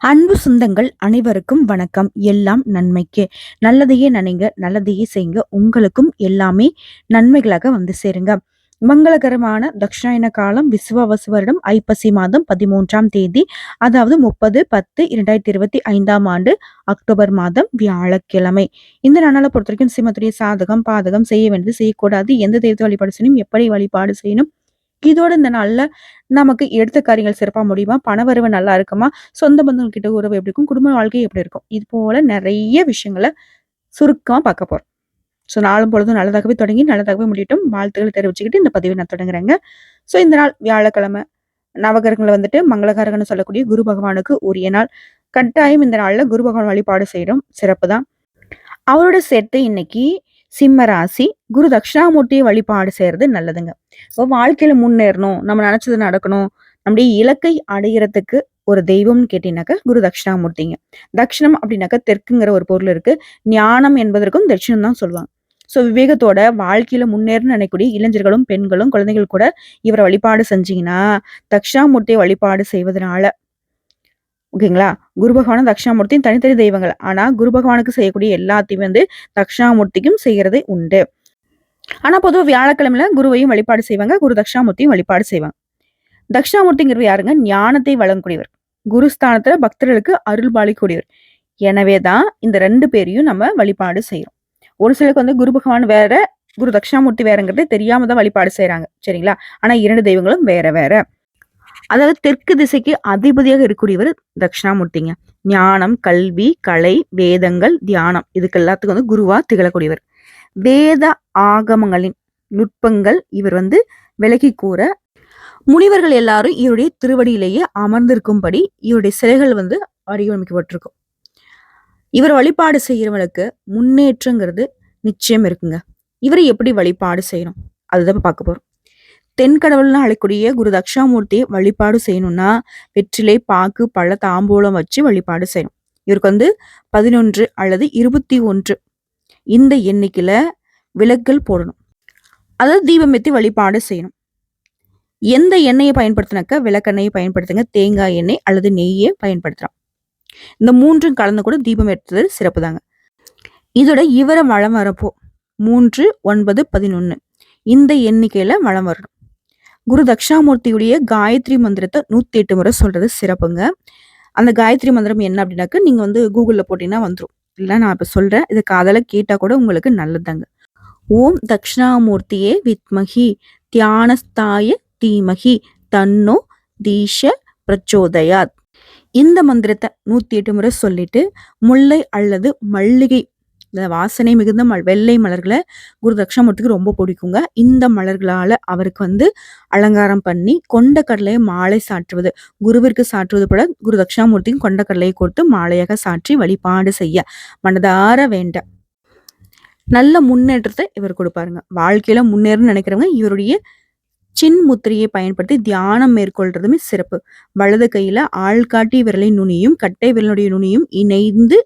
அன்பு சொந்தங்கள் அனைவருக்கும் வணக்கம். எல்லாம் நன்மைக்கு. நல்லதையே நினைங்க நல்லதையே செய்யுங்க. உங்களுக்கும் எல்லாமே நன்மைகளாக வந்து சேருங்க. மங்களகரமான தக்ஷாயன காலம் விசுவாவசு வருடம் ஐப்பசி மாதம் பதிமூன்றாம் தேதி அதாவது முப்பது பத்து இரண்டாயிரத்தி இருபத்தி ஐந்தாம் ஆண்டு அக்டோபர் மாதம் வியாழக்கிழமை. இந்த நாளால பொறுத்த வரைக்கும் சிம்மத்துடைய சாதகம் பாதகம் செய்ய வேண்டியது செய்யக்கூடாது. எந்த தெய்வத்தை வழிபாடு செய்யணும் எப்படி வழிபாடு செய்யணும் இதோட இந்த நாளில் நமக்கு எடுத்த காரியங்கள் சிறப்பாக முடியுமா? பண வரவு நல்லா இருக்குமா? சொந்த பந்தங்கள் கிட்ட உறவு எப்படி இருக்கும்? குடும்ப வாழ்க்கை எப்படி இருக்கும்? இது போல நிறைய விஷயங்களை சுருக்கமாக பார்க்க போகிறோம் ஸோ நாளும் பொழுதும் நல்லதாகவே தொடங்கி நல்லதாகவே முடியட்டும். வாழ்த்துக்களை தெரிவிச்சுக்கிட்டு இந்த பதிவை நான் தொடங்குறேங்க. ஸோ இந்த நாள் வியாழக்கிழமை நவகிரகங்களை வந்துட்டு மங்களகரகன்னு சொல்லக்கூடிய குரு பகவானுக்கு உரிய நாள். கட்டாயம் இந்த நாளில் குரு பகவான் வழிபாடு செய்யறோம். சிறப்பு தான் அவரோட சேர்த்து இன்னைக்கு சிம்ம ராசி குரு தட்சிணாமூர்த்தியை வழிபாடு செய்யறது நல்லதுங்க. இப்போ வாழ்க்கையில முன்னேறணும் நம்ம நினைச்சது நடக்கணும். நம்முடைய இலக்கை அடையிறதுக்கு ஒரு தெய்வம்னு கேட்டீங்கன்னாக்கா குரு தட்சிணாமூர்த்திங்க. தட்சிணம் அப்படின்னாக்கா தெற்குங்கிற ஒரு பொருள் இருக்கு. ஞானம் என்பதற்கும் தட்சிணம் தான் சொல்லுவாங்க. ஸோ விவேகத்தோட வாழ்க்கையில முன்னேறணும்னு நினைக்கக்கூடிய இளைஞர்களும் பெண்களும் குழந்தைகள் கூட இவரை வழிபாடு செஞ்சீங்கன்னா தட்சிணாமூர்த்தியை வழிபாடு செய்வதனால ஓகேங்களா? குரு பகவானும் தட்சிணாமூர்த்தியும் தனித்தனி தெய்வங்கள். ஆனா குரு பகவானுக்கு செய்யக்கூடிய எல்லாத்தையும் வந்து தட்சிணாமூர்த்திக்கும் செய்யறது உண்டு. ஆனா பொதுவாக வியாழக்கிழமையில குருவையும் வழிபாடு செய்வாங்க. குரு தட்சிணாமூர்த்தியும் வழிபாடு செய்வாங்க. தட்சிணாமூர்த்திங்கிறது யாருங்க? ஞானத்தை வழங்கக்கூடியவர். குருஸ்தானத்துல பக்தர்களுக்கு அருள் பாலிக்கூடியவர் எனவே தான் இந்த ரெண்டு பேரையும் நம்ம வழிபாடு செய்யறோம். ஒரு சிலருக்கு வந்து குரு பகவான் வேற குரு தட்சிணாமூர்த்தி வேறங்கிறது தெரியாம தான் வழிபாடு செய்யறாங்க சரிங்களா? ஆனா இரண்டு தெய்வங்களும் வேற வேற. அதாவது தெற்கு திசைக்கு அதிபதியாக இருக்கக்கூடியவர் தட்சிணாமூர்த்திங்க. ஞானம் கல்வி கலை வேதங்கள் தியானம். இதுக்கு எல்லாத்துக்கும் வந்து குருவா திகழக்கூடியவர். வேத ஆகமங்களின் நுட்பங்கள் இவர் வந்து விலகி கூற முனிவர்கள் எல்லாரும் இவருடைய திருவடியிலேயே அமர்ந்திருக்கும்படி இவருடைய சிலைகள் வந்து வடிவமைக்கப்பட்டிருக்கும் இவர் வழிபாடு செய்கிறவங்களுக்கு முன்னேற்றங்கிறது நிச்சயம் இருக்குங்க. இவரை எப்படி வழிபாடு செய்யணும்? அதுதான் பார்க்க போறோம். தென்கடவுள்னு அழைக்கூடிய குரு தக்ஷாமூர்த்தியை வழிபாடு செய்யணும்னா வெற்றிலை பாக்கு பழ தாம்பூலம் வச்சு வழிபாடு செய்யணும். இவருக்கு வந்து பதினொன்று அல்லது இருபத்தி ஒன்று இந்த எண்ணிக்கையில் விளக்குகள் போடணும். அதாவது தீபம் வழிபாடு செய்யணும். எந்த எண்ணெயை பயன்படுத்தினாக்க விளக்கெண்ணெயை பயன்படுத்துங்க தேங்காய் எண்ணெய் அல்லது நெய்யை பயன்படுத்தலாம். இந்த மூன்றும் கலந்து கூட தீபம் ஏற்றுறது சிறப்பு தாங்க. இதோட இவர வளம் வரப்போ மூன்று ஒன்பது பதினொன்று இந்த எண்ணிக்கையில் வளம் வரணும். குரு தக்ஷாமூர்த்தியுடைய காயத்ரி மந்திரத்தை நூத்தி எட்டு முறை சொல்றது சிறப்புங்க. அந்த காயத்ரி மந்திரம் என்ன அப்படின்னாக்க நீங்க வந்து கூகுள்ல போட்டீங்கன்னா வந்துடும் இல்லை நான் இப்ப சொல்றேன். இது காதல கேட்டா கூட உங்களுக்கு நல்லதுதாங்க. ஓம் தக்ஷணாமூர்த்தியே வித்மகி தியானஸ்தாய தீமகி தன்னோ தீஷ பிரச்சோதயாத். இந்த மந்திரத்தை நூத்தி எட்டு முறை சொல்லிட்டு முல்லை அல்லது மல்லிகை இந்த வாசனை மிகுந்த மல் வெள்ளை மலர்களை குரு தட்சிணாமூர்த்திக்கு ரொம்ப பிடிக்குங்க. இந்த மலர்களால் அவருக்கு வந்து அலங்காரம் பண்ணி கொண்ட கடலையை மாலை சாற்றுவது குருவிற்கு சாற்றுவது போல குரு தட்சிணாமூர்த்திக்கும் கொண்ட கடலையை கொடுத்து மாலையாக சாற்றி வழிபாடு செய்ய மனதார வேண்ட. நல்ல முன்னேற்றத்தை இவர் கொடுப்பாருங்க. வாழ்க்கையில முன்னேறணும்னு நினைக்கிறவங்க இவருடைய சின் முத்திரையை பயன்படுத்தி தியானம் மேற்கொள்றதுமே சிறப்பு. வலது கையில ஆள்காட்டி விரலின் நுனியும் கட்டை விரலுடைய நுனியும் இணைந்து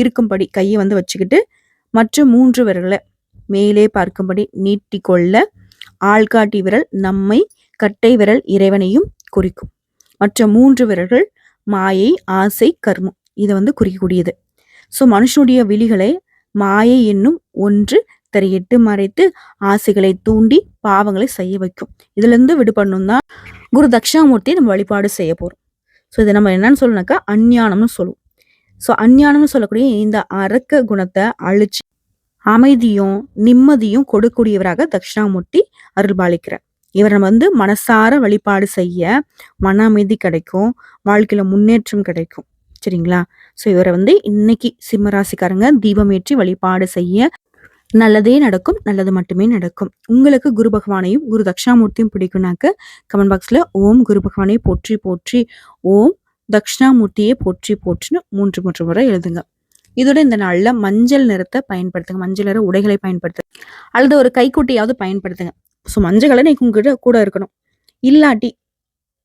இருக்கும்படி கையை வந்து வச்சுக்கிட்டு மற்ற மூன்று விரல்களை மேலே பார்க்கும்படி நீட்டிக்கொள்ள ஆள்காட்டி விரல் நம்மை கட்டை விரல் இறைவனையும் குறிக்கும். மற்ற மூன்று விரல்கள் மாயை ஆசை கர்மம். இதை வந்து குறிக்கக்கூடியது. ஸோ மனுஷனுடைய விழிகளை மாயை என்னும் ஒன்று திரையிட்டு மறைத்து ஆசைகளை தூண்டி பாவங்களை செய்ய வைக்கும். இதுலேருந்து விடுபடணும்னா விடுபடணும் தான் குரு தட்சிணாமூர்த்தியை நம்ம வழிபாடு செய்ய போகிறோம் ஸோ இதை நம்ம என்னன்னு சொல்லணும்னாக்கா அஞ்ஞானம்னு சொல்லுவோம். ஸோ அஞ்ஞானம்னு சொல்லக்கூடிய இந்த அரக்க குணத்தை அழிச்சு அமைதியும் நிம்மதியும் கொடுக்கூடியவராக தட்சிணாமூர்த்தி அருள்பாலிக்கிறார். இவரை வந்து மனசார வழிபாடு செய்ய மன அமைதி கிடைக்கும் வாழ்க்கையில முன்னேற்றம் கிடைக்கும். சரிங்களா? ஸோ இவரை வந்து இன்னைக்கு சிம்மராசிக்காரங்க தீபமேற்றி வழிபாடு செய்ய நல்லதே நடக்கும் நல்லது மட்டுமே நடக்கும். உங்களுக்கு குரு பகவானையும் குரு தட்சிணாமூர்த்தியும் பிடிக்கும்னாக்க கமெண்ட் பாக்ஸ்ல ஓம் குரு பகவானை போற்றி போற்றி ஓம் தட்சிணாமூர்த்தியை போற்றி போற்றின்னு மூன்று மூன்று முறை எழுதுங்க. இதோட இந்த நாள்ல மஞ்சள் நிறத்தை பயன்படுத்துங்க. மஞ்சள் நிற உடைகளை பயன்படுத்துங்க அல்லது ஒரு கைக்குட்டியாவது பயன்படுத்துங்க. ஸோ மஞ்சள் கலர் நீங்க உங்ககிட்ட கூட இருக்கணும். இல்லாட்டி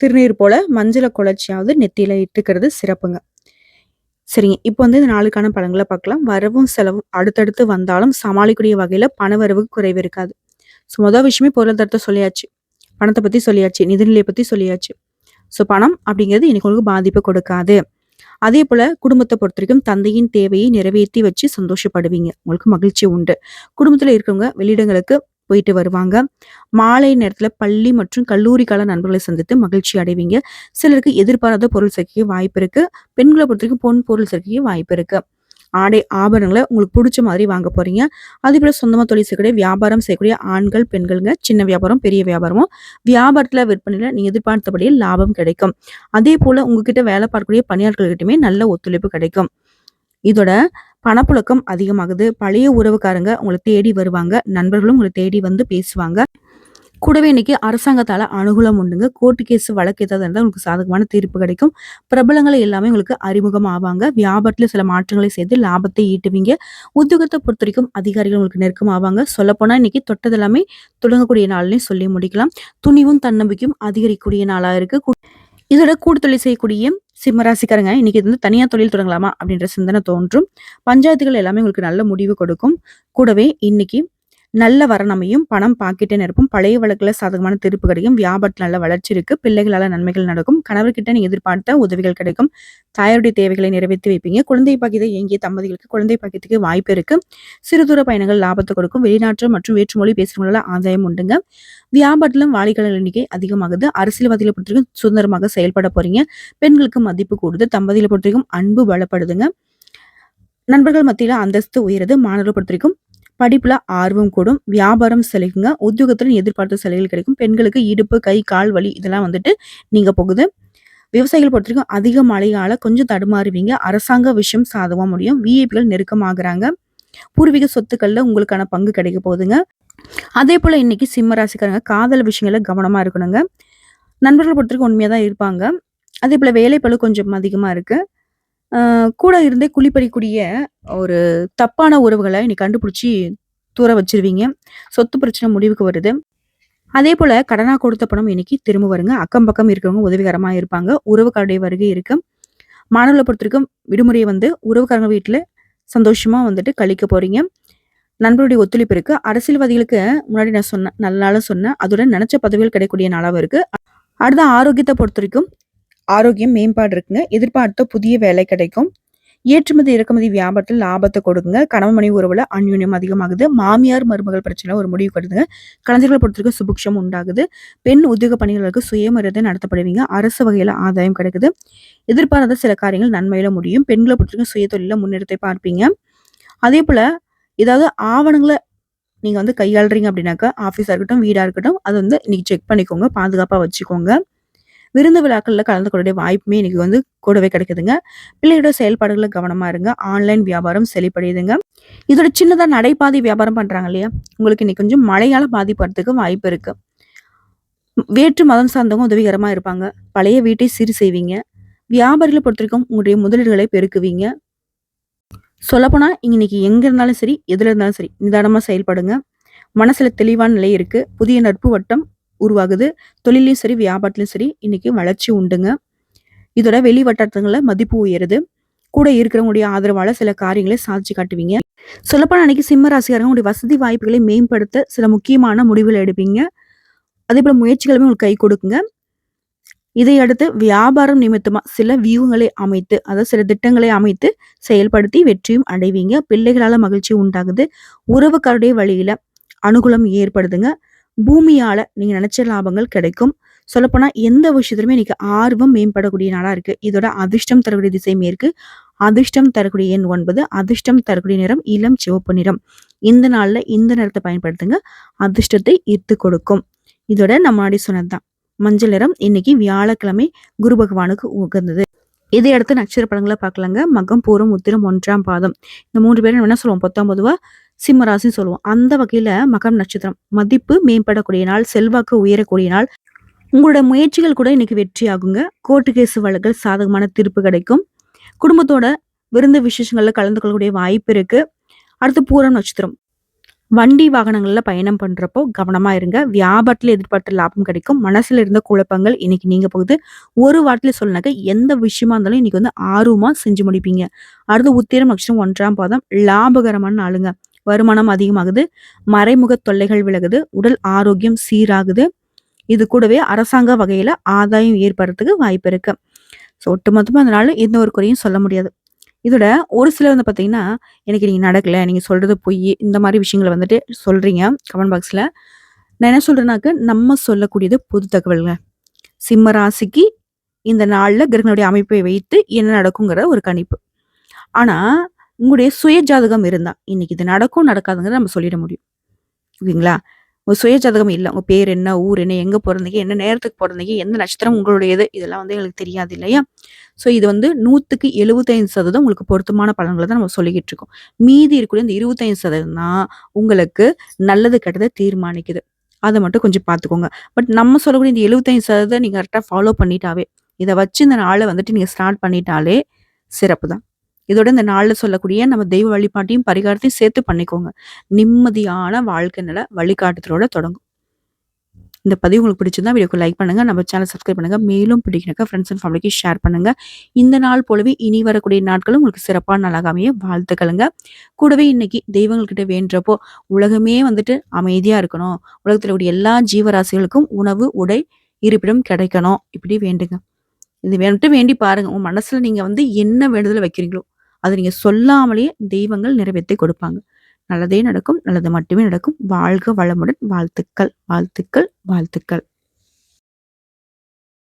திருநீர் போல மஞ்சளை குழச்சியாவது நெத்தியில இட்டுக்கிறது சிறப்புங்க. சரிங்க. இப்போ வந்து இந்த நாளுக்கான பழங்களை பார்க்கலாம். வரவும் செலவும் அடுத்தடுத்து வந்தாலும் சமாளிக்கக்கூடிய வகையில் பண வரவு குறைவு இருக்காது. ஸோ மொதல் விஷயமே பொருளாதாரத்தை சொல்லியாச்சு. பணத்தை பத்தி சொல்லியாச்சு. நிதிநிலையை பற்றி சொல்லியாச்சு. ஸோ பணம் அப்படிங்கிறது இன்னைக்கு உங்களுக்கு கொடுக்காது. அதே போல குடும்பத்தை பொறுத்த வரைக்கும் தந்தையின் தேவையை நிறைவேற்றி வச்சு சந்தோஷப்படுவீங்க. உங்களுக்கு மகிழ்ச்சி உண்டு. குடும்பத்தில் இருக்கிறவங்க வெளியிடங்களுக்கு போயிட்டு வருவாங்க. மாலை நேரத்தில் பள்ளி மற்றும் கல்லூரி கால நண்பர்களை சந்தித்து மகிழ்ச்சி அடைவீங்க. சிலருக்கு எதிர்பாராத பொருள் சேர்க்க வாய்ப்பு இருக்கு. பெண்களை பொறுத்த வரைக்கும் பொன் பொருள் சேர்க்க வாய்ப்பு இருக்கு. ஆடை ஆபரணங்களை உங்களுக்கு பிடிச்ச மாதிரி வாங்க போறீங்க. அதே போல சொந்தமாக தொழில் செய்யக்கூடிய வியாபாரம் செய்யக்கூடிய ஆண்கள் பெண்களுங்க சின்ன வியாபாரம் பெரிய வியாபாரமும் வியாபாரத்தில் விற்பனையில் நீங்கள் எதிர்பார்த்தபடியே லாபம் கிடைக்கும். அதே போல உங்ககிட்ட வேலை பார்க்கக்கூடிய பணியாளர்கள்கிட்டயுமே நல்ல ஒத்துழைப்பு கிடைக்கும். இதோட பணப்புழக்கம் அதிகமாகுது. பழைய உறவுக்காரங்க உங்களை தேடி வருவாங்க. நண்பர்களும் உங்களை தேடி வந்து பேசுவாங்க. கூடவே இன்னைக்கு அரசாங்கத்தால அனுகூலம் உண்டுங்க. கோர்ட்டு கேஸ் வழக்கு ஏதாவது இருந்தால் உங்களுக்கு சாதகமான தீர்ப்பு கிடைக்கும். பிரபலங்களை எல்லாமே உங்களுக்கு அறிமுகம் ஆவாங்க. வியாபாரத்தில் சில மாற்றங்களை செய்து லாபத்தை ஈட்டுவீங்க. உத்தியோகத்தை பொறுத்த வரைக்கும் அதிகாரிகள் உங்களுக்கு நெருக்கம் ஆவாங்க. சொல்லப்போனா இன்னைக்கு தொட்டது எல்லாமே தொடங்கக்கூடிய நாள்னே சொல்லி முடிக்கலாம். துணிவும் தன்னம்பிக்கையும் அதிகரிக்கக்கூடிய நாளா இருக்குது இதோட கூடுதொழில் செய்யக்கூடிய சிம்மராசிக்காரங்க இன்னைக்கு இது வந்து தனியார் தொழில் தொடங்கலாமா அப்படின்ற சிந்தனை தோன்றும். பஞ்சாயத்துகள் எல்லாமே உங்களுக்கு நல்ல முடிவு கொடுக்கும். கூடவே இன்னைக்கு நல்ல வரணமையும் பணம் பாக்கெட்டை நிரப்பும் பழைய வழக்குல சாதகமான தீர்ப்பு கிடைக்கும் வியாபாரத்தில் நல்ல வளர்ச்சி இருக்கு பிள்ளைகளால் நன்மைகள் நடக்கும் கணவர்கிட்ட நீங்க எதிர்பார்த்த உதவிகள் கிடைக்கும் தாயாருடைய தேவைகளை நிறைவேற்றி வைப்பீங்க குழந்தை பாக்கியத்தை இயங்கிய தம்பதிகளுக்கு குழந்தை பாக்கியத்துக்கு வாய்ப்பு இருக்கு சிறு தூர பயணங்கள் லாபத்தை கொடுக்கும் வெளிநாட்டு மற்றும் வேற்றுமொழி பேசுகிறவங்களால ஆதாயம் உண்டுங்க. வியாபாரத்திலும் வாடிக்கையாளர் எண்ணிக்கை அதிகமாகுது அரசியல்வாதிகளை பொறுத்தவரைக்கும் சுதந்திரமாக செயல்பட போறீங்க பெண்களுக்கு மதிப்பு கூடுது தம்பதிகளை பொறுத்தவரைக்கும் அன்பு பலப்படுதுங்க. நண்பர்கள் மத்தியில் அந்தஸ்து உயருது மாணவர்களை பொறுத்த வரைக்கும் படிப்புல ஆர்வம் கூடும். வியாபாரம் செழிக்குங்க உத்தியோகத்துல எதிர்பார்த்த சலுகைகள் கிடைக்கும். பெண்களுக்கு இடுப்பு கை கால் வலி இதெல்லாம் வந்துட்டு நீங்க போகுது. விவசாயிகள் பொறுத்த வரைக்கும் அதிக மழையால கொஞ்சம் தடுமாறுவீங்க. அரசாங்க விஷயம் சாதமாக முடியும். விஐபிகள் நெருக்கமாகறாங்க. பூர்வீக சொத்துக்கள்ல உங்களுக்கான பங்கு கிடைக்க போகுதுங்க. அதே போல இன்னைக்கு சிம்ம ராசிக்காரங்க காதல் விஷயங்கள கவனமா இருக்கணுங்க. நண்பர்கள் பொறுத்தவரைக்கும் உண்மையாக தான் இருப்பாங்க. அதே போல வேலைப்பளு கொஞ்சம் அதிகமா இருக்கு. கூட இருந்தே குழிப்பறிக்கூடிய ஒரு தப்பான உறவுகளை இன்னைக்கு கண்டுபிடிச்சி தூர வச்சிருவீங்க. சொத்து பிரச்சனை முடிவுக்கு வருது. அதே போல கடனா கொடுத்த பணம் இன்னைக்கு திரும்ப வருங்க. அக்கம் பக்கம் இருக்கிறவங்க உதவிகரமா இருப்பாங்க. உறவுக்காருடைய வருகை இருக்கு. மாணவர்களை பொறுத்த வரைக்கும் விடுமுறையை வந்து உறவுக்காரங்க வீட்டில் சந்தோஷமா வந்துட்டு கழிக்க போறீங்க. நண்பருடைய ஒத்துழைப்பு இருக்கு. அரசியல்வாதிகளுக்கு முன்னாடி நான் சொன்னேன் நல்ல நாளா சொன்னேன் அதோட நினைச்ச பதவிகள் கிடைக்கக்கூடிய நாளாவும் இருக்கு. அடுத்த ஆரோக்கியத்தை பொறுத்த வரைக்கும் ஆரோக்கியம் மேம்பாடு இருக்குங்க. எதிர்பார்த்த புதிய வேலை கிடைக்கும். ஏற்றுமதி இறக்குமதி வியாபாரத்தில் லாபத்தை கொடுக்குங்க. கணவன் மனைவி உறவுல அந்யுன்யம் அதிகமாகுது. மாமியார் மருமகள் பிரச்சனை ஒரு முடிவு கட்டுதுங்க கலைஞர்களை பொறுத்தவரைக்கும் சுபிக்ஷம் உண்டாகுது. பெண் உத்தியோக பணிகளுக்கு சுயமரியாதை நடத்தப்படுவீங்க. அரசு வகையில் ஆதாயம் கிடைக்குது. எதிர்பாராத சில காரியங்கள் நன்மையில முடியும். பெண்களை பொறுத்தவரைக்கும் சுய தொழில முன்னெடுத்தை பார்ப்பீங்க. அதே போல ஏதாவது ஆவணங்களை நீங்க வந்து கையாளுறீங்க அப்படின்னாக்கா ஆஃபீஸாக இருக்கட்டும் வீடாக இருக்கட்டும் அது வந்து இன்னைக்கு செக் பண்ணிக்கோங்க. பாதுகாப்பாக வச்சுக்கோங்க. விருந்து விழாக்களில் கலந்து கொள்ளக்கூடிய வாய்ப்புமே இன்னைக்கு வந்து கூடவே கிடைக்குதுங்க. பிள்ளையோட செயல்பாடுகளை கவனமா இருங்க. ஆன்லைன் வியாபாரம் செழிப்படையுதுங்க. இதோட சின்னதாக நடைபாதை வியாபாரம் பண்றாங்க இல்லையா? உங்களுக்கு இன்னைக்கு கொஞ்சம் மழையால பாதிப்படுறதுக்கு வாய்ப்பு இருக்கு. வேற்று மதம் சார்ந்தவங்க உதவிகரமாக இருப்பாங்க. பழைய வீட்டை சீர் செய்வீங்க. வியாபாரிகளை பொறுத்த வரைக்கும் உங்களுடைய முதலீடுகளை பெருக்குவீங்க. சொல்லப்போனால் இன்னைக்கு எங்கே இருந்தாலும் சரி எதுல இருந்தாலும் சரி நிதானமாக செயல்படுங்க. மனசில் தெளிவான நிலை இருக்கு. புதிய நட்பு வட்டம் உருவாகுது. தொழிலையும் சரி வியாபாரத்திலையும் சரி இன்னைக்கு வளர்ச்சி உண்டுங்க. இதோட வெளி வட்டாரத்துல மதிப்பு உயருது. கூட இருக்கிறவங்களுடைய ஆதரவால சில காரியங்களை சாதிச்சு காட்டுவீங்க. சொல்லப்போனால் அன்னைக்கு சிம்ம ராசிக்காரங்க உங்களுடைய வசதி வாய்ப்புகளை மேம்படுத்த சில முக்கியமான முடிவுகள் எடுப்பீங்க. அதே போல முயற்சிகளுமே உங்களுக்கு கை கொடுக்குங்க. இதையடுத்து வியாபாரம் நிமித்தமா சில வியூகங்களை அமைத்து அதாவது சில திட்டங்களை அமைத்து செயல்படுத்தி வெற்றியும் அடைவீங்க. பிள்ளைகளால மகிழ்ச்சி உண்டாகுது. உறவுக்காருடைய வழியில அனுகூலம் ஏற்படுதுங்க. பூமியால நீங்க நினைச்ச லாபங்கள் கிடைக்கும். சொல்லப்போனா எந்த விஷயத்திலுமே இன்னைக்கு ஆர்வம் மேம்படக்கூடிய நாளா இருக்கு. இதோட அதிர்ஷ்டம் தரக்கூடிய திசை மேற்கு. அதிர்ஷ்டம் தரக்கூடிய எண் ஒன்பது. அதிர்ஷ்டம் தரக்கூடிய நிறம் இளம் சிவப்பு நிறம். இந்த நாள்ல இந்த நிறத்தை பயன்படுத்துங்க. அதிர்ஷ்டத்தை ஈர்த்து கொடுக்கும். இதோட நம்ம முன்னாடி சொன்னதுதான். மஞ்சள் நிறம் இன்னைக்கு வியாழக்கிழமை குரு பகவானுக்கு உகந்தது. இதை அடுத்து நட்சத்திர படங்களை பார்க்கலாங்க. மகம் பூரம் உத்திரம் ஒன்றாம் பாதம். இந்த மூன்று பேரும் என்ன சொல்லுவோம்? பொத்தாம் சிம்மராசின்னு சொல்லுவோம். அந்த வகையில மகம் நட்சத்திரம். மதிப்பு மேம்படக்கூடிய நாள் செல்வாக்கு உயரக்கூடிய நாள். உங்களோட முயற்சிகள் கூட இன்னைக்கு வெற்றி ஆகுங்க. கோர்ட்டு கேஸ் வழக்கில் சாதகமான தீர்ப்பு கிடைக்கும். குடும்பத்தோட விருந்து விசேஷங்களில் கலந்து கொள்ளக்கூடிய வாய்ப்பு இருக்கு. அடுத்து பூரம் நட்சத்திரம். வண்டி வாகனங்களில் பயணம் பண்ணுறப்போ கவனமாக இருங்க. வியாபாரத்தில் எதிர்பார்த்த லாபம் கிடைக்கும். மனசில் இருந்த குழப்பங்கள் இன்னைக்கு நீங்கள் போகுது. ஒரு வாரத்தில் சொல்லினாக்க எந்த விஷயமா இருந்தாலும் இன்னைக்கு வந்து ஆர்வமாக செஞ்சு முடிப்பீங்க. அடுத்து உத்திரம் நட்சத்திரம் ஒன்றாம் பாதம். லாபகரமான நாளுங்க. வருமானம் அதிகமாகுது மறைமுக தொல்லைகள் விலகுது உடல் ஆரோக்கியம் சீராகுது. இது கூடவே அரசாங்க வகையில ஆதாயம் ஏற்படுறதுக்கு வாய்ப்பு இருக்கு. ஸோ ஒட்டுமொத்தமாக அந்த எந்த ஒரு குறையும் சொல்ல முடியாது. இதோட ஒரு சிலர் வந்து பார்த்தீங்கன்னா எனக்கு நீங்கள் நடக்கலை நீங்கள் சொல்கிறது பொய் இந்த மாதிரி விஷயங்களை வந்துட்டு சொல்கிறீங்க கமெண்ட் பாக்ஸில் நான் என்ன சொல்கிறேன்னாக்க நம்ம சொல்லக்கூடியது பொது தகவல்கள். சிம்ம ராசிக்கு இந்த நாளில் கிரகங்களுடைய அமைப்பை வைத்து என்ன நடக்குங்கிற ஒரு கணிப்பு. ஆனால் உங்களுடைய சுய ஜாதகம் இருந்தால் இன்னைக்கு இது நடக்கும் நடக்காதுங்கிறத நம்ம சொல்லிட முடியும். ஓகேங்களா? உங்கள் சுய ஜாதகம் இல்லை உங்கள் பேர் என்ன ஊர் என்ன எங்கே பிறந்தீங்க என்ன நேரத்துக்கு பிறந்தீங்க எந்த நட்சத்திரம் உங்களுடையது இதெல்லாம் வந்து எங்களுக்கு தெரியாது இல்லையா? ஸோ இது வந்து நூற்றுக்கு எழுபத்தைந்து சதவீதம் உங்களுக்கு பொருத்தமான பலன்களை தான் நம்ம சொல்லிக்கிட்டு இருக்கோம். மீதி இருக்கக்கூடிய இந்த இருபத்தைந்து சதவீதம் தான் உங்களுக்கு நல்லது கெட்டதை தீர்மானிக்குது. அதை மட்டும் கொஞ்சம் பார்த்துக்கோங்க. பட் நம்ம சொல்லக்கூடிய இந்த எழுபத்தைந்து சதவீதம் நீங்கள் கரெக்டாக ஃபாலோ பண்ணிட்டாவே இதை வச்சு இந்த நாளை வந்துட்டு நீங்கள் ஸ்டார்ட் பண்ணிட்டாலே சிறப்பு தான். இதோட இந்த நாளில் சொல்லக்கூடிய நம்ம தெய்வ வழிபாட்டையும் பரிகாரத்தையும் சேர்த்து பண்ணிக்கோங்க. நிம்மதியான வாழ்க்கை நில வழிகாட்டுதலோட தொடங்கும். இந்த பதிவு உங்களுக்கு பிடிச்சிருந்தா வீடியோக்கு லைக் பண்ணுங்க. நம்ம சேனல் சப்ஸ்கிரைப் பண்ணுங்க. மேலும் பிடிக்கிறக்க ஃப்ரெண்ட்ஸ் அண்ட் ஃபேமிலிக்கு ஷேர் பண்ணுங்க. இந்த நாள் போலவே இனி வரக்கூடிய நாட்களும் உங்களுக்கு சிறப்பான நாளாக அமைய வாழ்த்துக்களுங்க. கூடவே இன்னைக்கு தெய்வங்கள்கிட்ட வேண்டப்போ உலகமே வந்துட்டு அமைதியா இருக்கணும். உலகத்தில் கூடிய எல்லா ஜீவராசிகளுக்கும் உணவு உடை இருப்பிடம் கிடைக்கணும். இப்படி வேண்டுங்க. இது வந்துட்டு வேண்டி பாருங்க. உங்க மனசுல நீங்க வந்து என்ன வேண்டுதல் வைக்கிறீங்களோ அதை நீங்க சொல்லாமலேயே தெய்வங்கள் நிறைவேற்றி கொடுப்பாங்க. நல்லதே நடக்கும் நல்லது மட்டுமே நடக்கும். வாழ்க வளமுடன். வாழ்த்துக்கள் வாழ்த்துக்கள் வாழ்த்துக்கள்.